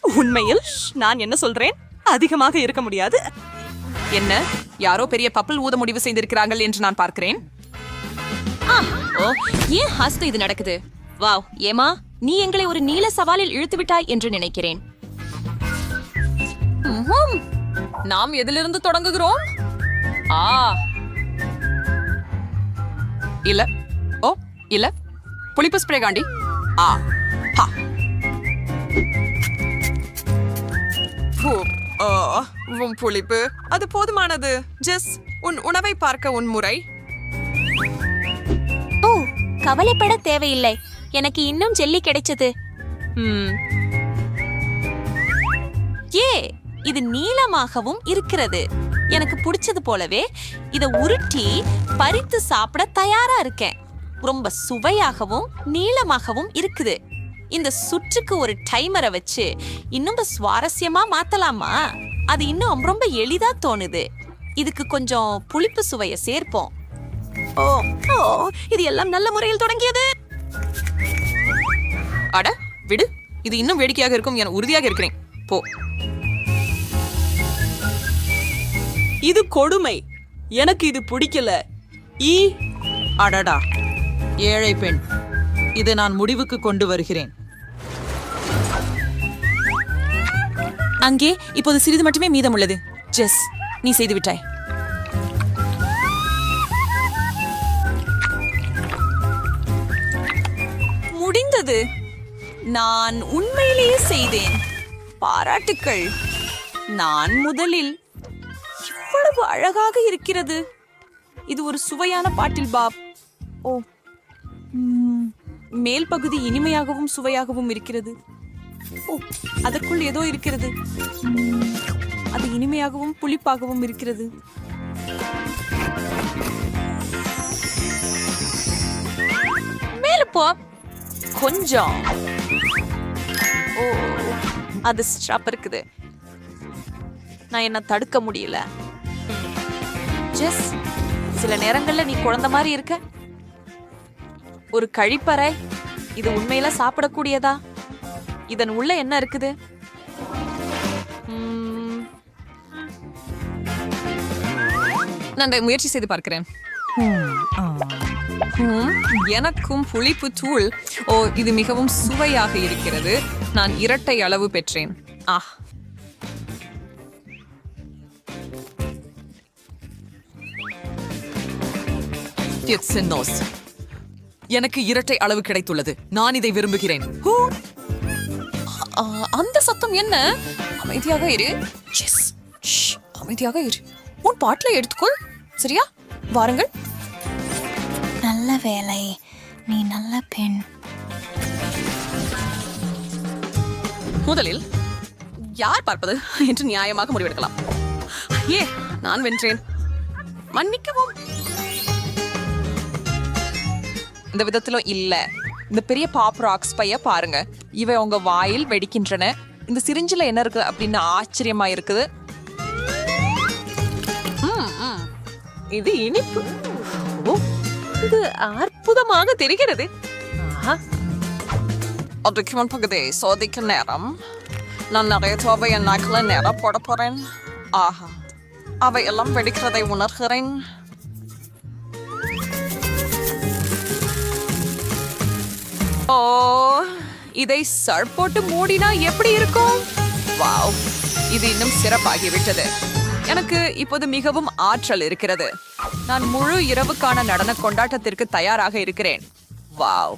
உண்மையில் நான் என்ன சொல்றேன்? அதிகமாக இருக்க முடியாது. என்ன? யாரோ பெரிய பப்பிள் ஊத முடிவு செய்திருக்கிறார்கள் என்று நான் பார்க்கிறேன். ஓ ஏன் ஹாஸ்து இது நடக்குது? வாவ் ஏமா நீ எங்களை ஒரு நீல சவாலில் இழுத்து விட்டாய் என்று நினைக்கிறேன். நாம் எதிலிருந்து தொடங்குகிறோம்? ஆ. இல்ல. ஓ இல்ல. புளிப்பு ஸ்ப்ரே காண்டி. ஆ ஹா. உம் புளிப்பு. அது போதுமானது. ஜஸ் உன் உணவை பார்க்க உன் முறை. ஓ கவலைப்பட தேவையில்லை. எனக்கு இன்னும் ஜெல்லி கிடைச்சது. ம். ஏ இது நீளமாகவும் இருக்கிறது. எனக்கு பிடிச்சது போலவே இத உருட்டி பறித்து சாப்பிட தயாரா இருக்கேன். ரொம்ப சுவையாகவும் நீளமாகவும் இருக்குது. இந்த சுற்றுக்கு ஒரு டைமரை வச்சு இன்னும் சுவாரஸ்யமா மாத்தலாமா? அது இன்னும் ரொம்ப எளிதா தோணுது. இதுக்கு கொஞ்சம் புளிப்பு சுவையை சேர்ப்போம். ஓ ஓ இது எல்லாம் நல்ல முறையில் தொடங்கியது. அட விடு. இது இன்னும் வேடிக்கையாக இருக்கும். என உறுதியாக இருக்கிறேன். போ. இது கொடுமை. எனக்கு இது பிடிக்கல. ஈ அடடா. ஏழை பெண் இதை நான் முடிவுக்கு கொண்டு வருகிறேன். அங்கே இப்போது சிறிது மட்டுமே மீதம் உள்ளது ஜெஸ் நீ செய்து விட்டாய். முடிந்தது. நான் உண்மையிலேயே செய்தேன். பாராட்டுக்கள். நான் முதலில் இவ்வளவு அழகாக இருக்கிறது. இது ஒரு சுவையான பாட்டில் பாப். ஓ மேல் பகுதி இனிமையாகவும் சுவையாகவும் இருக்கிறது. ஓ அதற்குள் ஏதோ இருக்கிறது. அது இனிமையாகவும் புளிப்பாகவும் இருக்கிறது. மேல போ. கொஞ்சம். ஓ அது ஸ்ட்ராப் இருக்குது. நான் என்ன தடுக்க முடியல. ஜெஸ் சில நேரங்கள்ல நீ குழந்தை மாதிரி இருக்க. ஒரு கழிப்பறை இது உண்மையில சாப்பிடக்கூடியதா? இதன் உள்ள என்ன இருக்குது? நான் முயற்சி செய்து பார்க்கிறேன். எனக்கும் புளிப்பு தூள். ஓ இது மிகவும் சுவையாக இருக்கிறது. நான் இரட்டை அளவு பெற்றேன். ஆ. எனக்கு இரட்டை அளவு கிடைத்துள்ளது. நான் இதை விரும்புகிறேன். அந்த சத்தம் என்ன? அமைதியாக இரு. ஷ், அமைதியாக இரு. உன் பாட்டில எடுத்துக்கொள். சரியா? வாருங்கள். நல்ல வேலை. நீ நல்ல பெண். முதலில் யார் பார்ப்பது என்று நியாயமாக முடிவெடுக்கலாம். ஏ நான் வென்றேன். மன்னிக்கவும். இந்த விதத்திலும் இல்ல. இந்த பெரிய பாப் ராக்ஸ் பைய பாருங்க. இவை உங்க வாயில் வெடிக்கின்றன. இந்த சிரிஞ்சில என்ன இருக்கு அப்படின்னு ஆச்சரியமா இருக்குது. இது இனிப்பு. இது அற்புதமாக தெரிகிறது. ஆஹா. அதுக்கு முன் பகுதி சோதிக்க நேரம். நான் நிறைய தோவை என் நாக்கில் நேரம் போட போறேன். ஆஹா. அவை எல்லாம் வெடிக்கிறதை உணர்கிறேன். ஓ இதை சர் போட்டு மூடினா எப்படி இருக்கும்? வாவ் இது இன்னும் சிறப்பாகிவிட்டது. எனக்கு இப்போது மிகவும் ஆற்றல் இருக்கிறது. நான் முழு இரவுக்கான நடன கொண்டாட்டத்திற்கு தயாராக இருக்கிறேன். வாவ்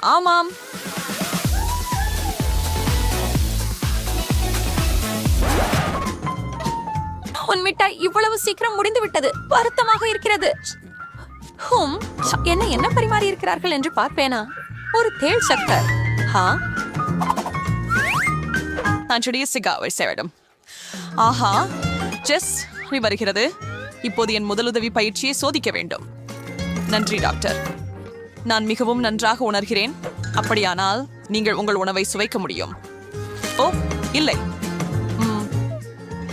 ஆமாம். உன் மிட்டாய் இவ்வளவு சீக்கிரம் முடிந்து விட்டது வருத்தமாக இருக்கிறது. ஹும் என்ன என்ன பரிமாறி இருக்கிறார்கள் என்று பார்ப்பேனா? ஒரு தேள் சக்கர். ஹா? நான் சுடிய சிகாவை சேவிடும் ஆஹா ஜெஸ் வருகிறது. இப்போது என் முதலுதவி பயிற்சியை சோதிக்க வேண்டும். நன்றி டாக்டர். நான் மிகவும் நன்றாக உணர்கிறேன். அப்படியானால் நீங்கள் உங்கள் உணவை சுவைக்க முடியும். ஓ இல்லை.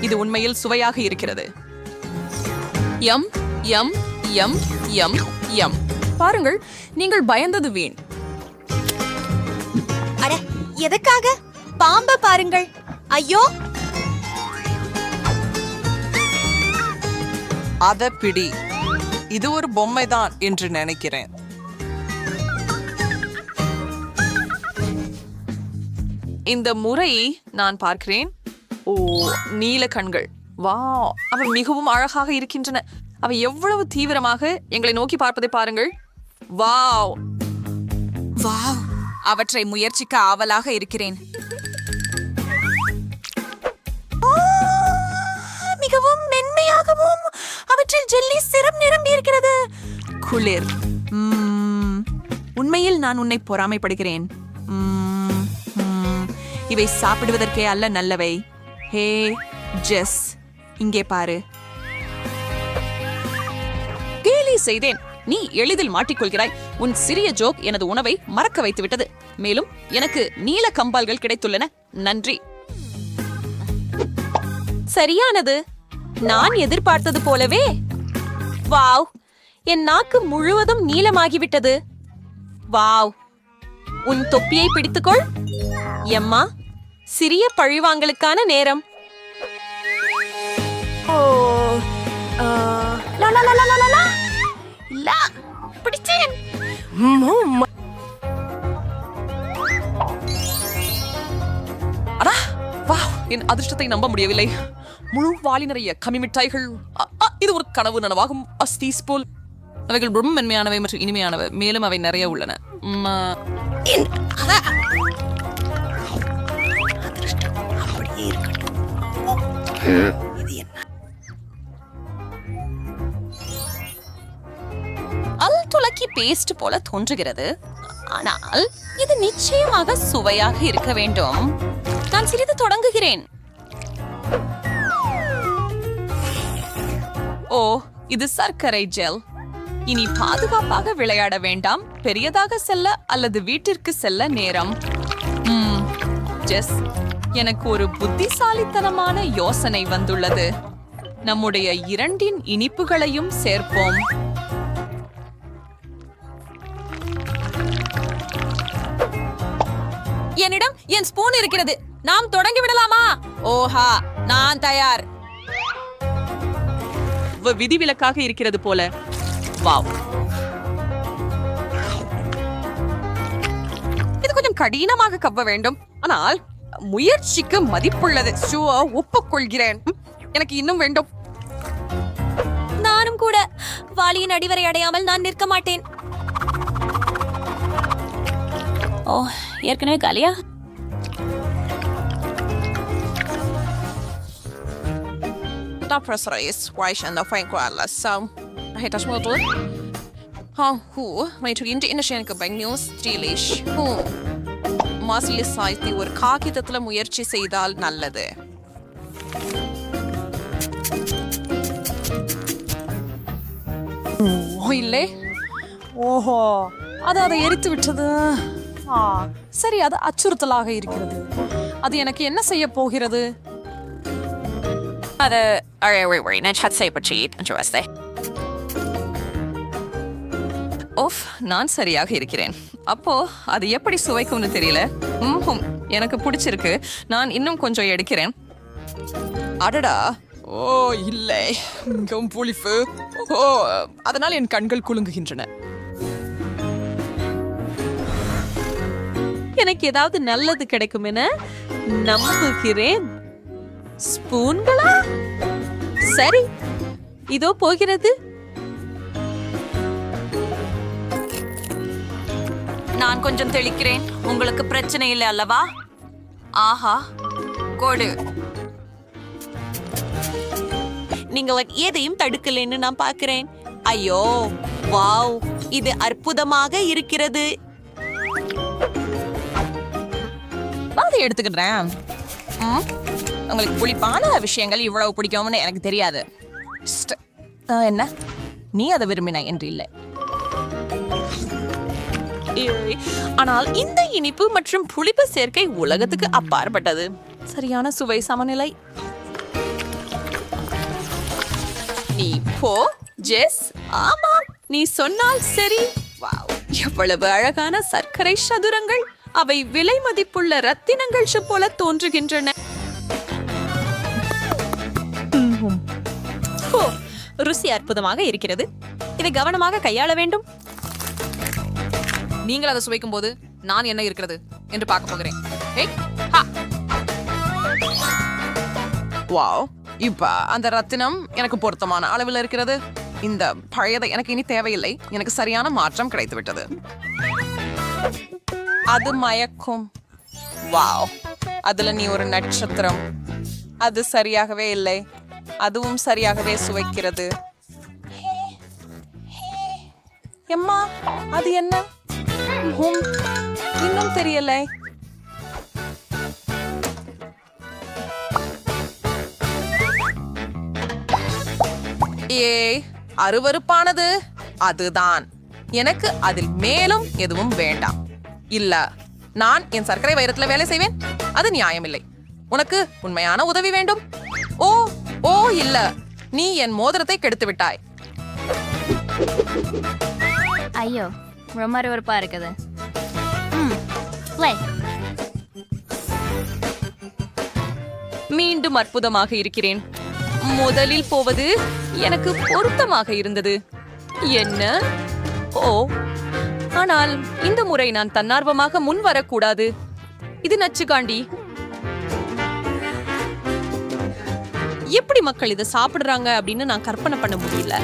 இது உண்மையில் சுவையாக இருக்கிறது. எம் எம் எம் எம் எம். பாருங்கள் நீங்கள் பயந்தது வீண். எதுக்காக? பாம்ப பாருங்கள். ஐயோ! அத பிடி. இது ஒரு பொம்மை தான் என்று நினைக்கிறேன். இந்த முறை நான் பார்க்கிறேன். ஓ நீல கண்கள். வா அவை மிகவும் அழகாக இருக்கின்றன. அவை எவ்வளவு தீவிரமாக எங்களை நோக்கி பார்ப்பதை பாருங்கள். வாவ்! வாவ்! அவற்றை முயற்சிக்க ஆவலாக இருக்கிறேன். மிகவும் மென்மையாகவும் அவற்றில் ஜெல்லி சிரம் நிரம்பி இருக்கிறது. குளிர். உண்மையில் நான் உன்னை பொறாமைப்படுகிறேன். இவை சாப்பிடுவதற்கே அல்ல நல்லவை. ஹே ஜெஸ் இங்கே பாரு. கேலி செய்தேன். நீ எளிதில் மாட்டிக்கொள்கிறாய். உன் சிறிய ஜோக் எனது உணவை மறக்க வைத்துவிட்டது. மேலும் எனக்கு நீல கம்பால்கள் கிடைத்துள்ளன. நன்றி. சரியானது. நான் எதிர்பார்த்தது போலவே. வாவ். என் நாக்கு முழுவதும் நீளமாகிவிட்டது. வாவ். உன் தொப்பியை பிடித்துக்கொள். எம்மா சிறிய பழிவாங்கலுக்கான நேரம். ஓ ஆ, லா, லா, லா, லா, அடா வா என் அதிர்ஷ்டத்தை நம்ப முடியவில்லை. முழு வாளி நிறைய கம்மி மிட்டாய்கள் அ, அ, இது ஒரு கனவு நனவாகும் அஸ்தீஸ் போல். அவைகள் ரொம்ப மென்மையானவை மற்றும் இனிமையானவை மேலும் அவை நிறைய உள்ளன. ம், ஆ, அல் துலக்கி பேஸ்ட் போல தோன்றுகிறது. ஆனால் இது நிச்சயமாக சுவையாக இருக்க வேண்டும். நான் சிறிது தொடங்குகிறேன். ஓ இது சர்க்கரை ஜெல். இனி பாதுகாப்பாக விளையாட வேண்டாம். பெரியதாக செல்ல அல்லது வீட்டிற்கு செல்ல நேரம். ம், ஜெஸ். எனக்கு ஒரு புத்திசாலித்தனமான யோசனை வந்துள்ளது. நம்முடைய இரண்டின் இனிப்புகளையும் சேர்ப்போம். என் ஸ்பூன் இருக்கிறது. நாம் தொடங்கி விடலாமா? ஓஹா நான் தயார். விதிவிலக்காக இருக்கிறது போல. வாவ். இது கொஞ்சம் கடினமாக கவ்வ வேண்டும். ஆனால் முயற்சிக்கு மதிப்புள்ளது. ஷுவா ஒப்புக்கொள்கிறேன். எனக்கு இன்னும் வேண்டும். நானும் கூட. வாலியின் அடிவரை அடையாமல் நான் நிற்க மாட்டேன். ஓ ஏற்கனவே காலியா? Da precis, why känner Frank så jag heter Smurdur. Ha, hu, men tog inte in எனக்கு பெங்னியூஸ் ஸ்டீலிஷ் ஹூ மாசிலி சாய்த்தி ஒரு காகிதத்தில் முயற்சி செய்தால் நல்லது. ஓ இல்லை. ஓஹோ அது அதை எரித்து விட்டது. ஆ சரி அது அச்சுறுத்தலாக இருக்கிறது. அது எனக்கு என்ன செய்ய போகிறது? அது நான் chat செய்யப்பற்றி interesting ஓஃப் நான் சரியாக இருக்கிறேன். அப்போ அது எப்படி சுவைக்கும்னு தெரியல? ம்ஹும் எனக்கு பிடிச்சிருக்கு. நான் இன்னும் கொஞ்சம் எடுக்கிறேன். அடடா. ஓ இல்லை. மிகவும் புளிப்பு. ஓ அதனால் என் கண்கள் குலுங்குகின்றன. எனக்கு ஏதாவது நல்லது கிடைக்கும் என நம்புகிறேன். ஸ்பூன்களா? சரி இதோ போகிறது. நான் கொஞ்சம் தெளிக்கிறேன். உங்களுக்கு பிரச்சனை இல்லை அல்லவா? ஆஹா கொடு. நீங்கள் எதையும் தடுக்கலைன்னு நான் பார்க்கிறேன். ஐயோ வாவ் இது அற்புதமாக இருக்கிறது. அதை எடுத்துக்கிறேன். ம், உங்களுக்கு புளிப்பான விஷயங்கள் இவ்வளவு பிடிக்கும்னு எனக்கு தெரியாது. என்ன? நீ அதை விரும்பின என்று இல்லை. ஆனால் இந்த இனிப்பு மற்றும் புளிப்பு சேர்க்கை உலகத்துக்கு அப்பாற்பட்டது. சரியான சுவை சமநிலை. நீ போ ஜெஸ். ஆமா நீ சொன்னால் சரி. எவ்வளவு அழகான சர்க்கரை சதுரங்கள். அவை விலை மதிப்புள்ள ரத்தினங்கள் போல தோன்றுகின்றன. ருசி அற்புதமாக இருக்கிறது. இதை கவனமாக கையாள வேண்டும். நீங்கள் அதை சுவைக்கும் போது நான் என்ன இருக்கிறது என்று பார்க்க போகிறேன். வாவ் இப்ப அந்த ரத்தினம் எனக்கு பொருத்தமான அளவில் இருக்கிறது. இந்த பழையதை எனக்கு இனி தேவையில்லை. எனக்கு சரியான மாற்றம் கிடைத்து விட்டது அது மயக்கும். வாவ் அதுல நீ ஒரு நட்சத்திரம். அது சரியாகவே இல்லை. அதுவும் சரியாகவே சுவைக்கிறது. எம்மா அது என்ன? இன்னும் தெரியலை. ஏய் அருவருப்பானது. அதுதான். எனக்கு அதில் மேலும் எதுவும் வேண்டாம். இல்ல நான் என் சர்க்கரை வைரத்துல வேலை செய்வேன். அது நியாயமில்லை. உனக்கு உண்மையான உதவி வேண்டும். ஓ ஓ இல்ல. நீ என் மோதிரத்தை கெடுத்து விட்டாய். ஐயோ ரொம்ப அருவருப்பா இருக்குது. மீண்டும் அற்புதமாக இருக்கிறேன். முதலில் போவது எனக்கு பொருத்தமாக இருந்தது. என்ன? ஓ ஆனால் இந்த முறை நான் தன்னார்வமாக முன் வரக்கூடாது இது நச்சுக்காண்டி. எப்படி மக்கள் இதை சாப்பிடுறாங்க அப்படின்னு நான் கற்பனை பண்ண முடியல.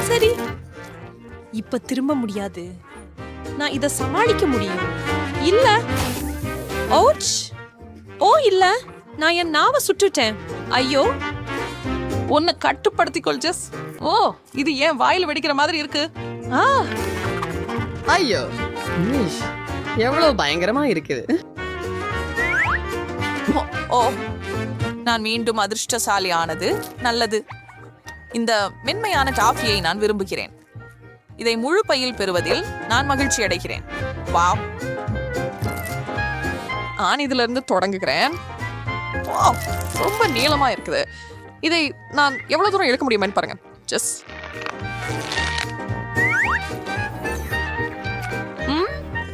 சரி. இப்ப திரும்ப முடியாது. நான் இதை சமாளிக்க முடியும். இல்ல. ஓச் ஓ இல்ல. நான் என் நாவை சுட்டுட்டேன். ஐயோ. உன்னை கட்டுப்படுத்திக்கொள் ஜஸ் ஓ இது ஏன் வாயில வெடிக்கிற மாதிரி இருக்கு? ஆ. ஐயோ. எவ்வளவு பயங்கரமா இருக்குது. ஓ, ஓ. நான் மீண்டும் அதிர்ஷ்டசாலி ஆனது நல்லது. இந்த மென்மையான டாஃபியை நான் விரும்புகிறேன். இதை முழு பையில் பெறுவதில் நான் மகிழ்ச்சி அடைகிறேன். வாவ். நான் இதுல இருந்து தொடங்குகிறேன். வாவ், ரொம்ப நீளமா இருக்குது. இதை நான் எவ்வளவு தூரம் எடுக்க முடியுமே பாருங்க. ஜஸ்.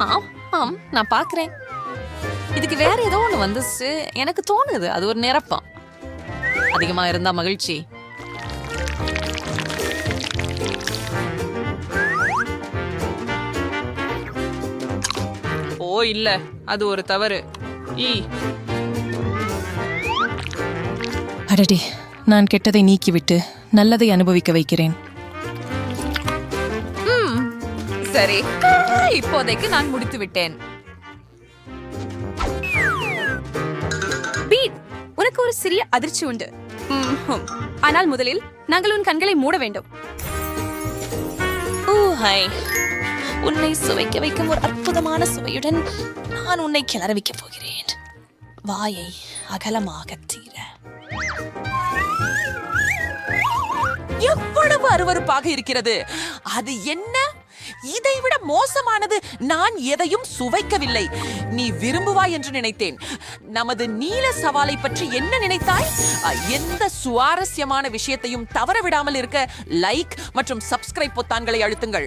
ஆம் ஆம் நான் பார்க்குறேன். இதுக்கு வேற ஏதோ ஒண்ணு வந்துச்சு. எனக்கு தோணுது. அது ஒரு நிரப்பம். அதிகமா இருந்தா மகிழ்ச்சி. ஓ இல்ல. அது ஒரு தவறு. ஈ. அடடே. நான் கெட்டதை நீக்கிவிட்டு நல்லதை அனுபவிக்க வைக்கிறேன். சரி. இப்போதைக்கு நான் முடித்து விட்டேன் எனக்கு ஒரு சிறிய அதிர்ச்சி உண்டு. ஆனால் முதலில் நாங்கள் உன் கண்களை மூட வேண்டும். உன்னை சுவைக்க வைக்கும் ஒரு அற்புதமான சுவையுடன் நான் உன்னை கிளற வைக்கப் போகிறேன். வாயை அகலமாக தீர. எவ்வளவு அருவருப்பாக இருக்கிறது. அது என்ன? இதைவிட மோசமானது நான் எதையும் சுவைக்கவில்லை. நீ விரும்புவாய் என்று நினைத்தேன். நமது நீல சவாலை பற்றி என்ன நினைத்தாய்? எந்த சுவாரஸ்யமான விஷயத்தையும் தவற விடாமல் இருக்க லைக் மற்றும் சப்ஸ்கிரைப் பொத்தான்களை அழுத்துங்கள்.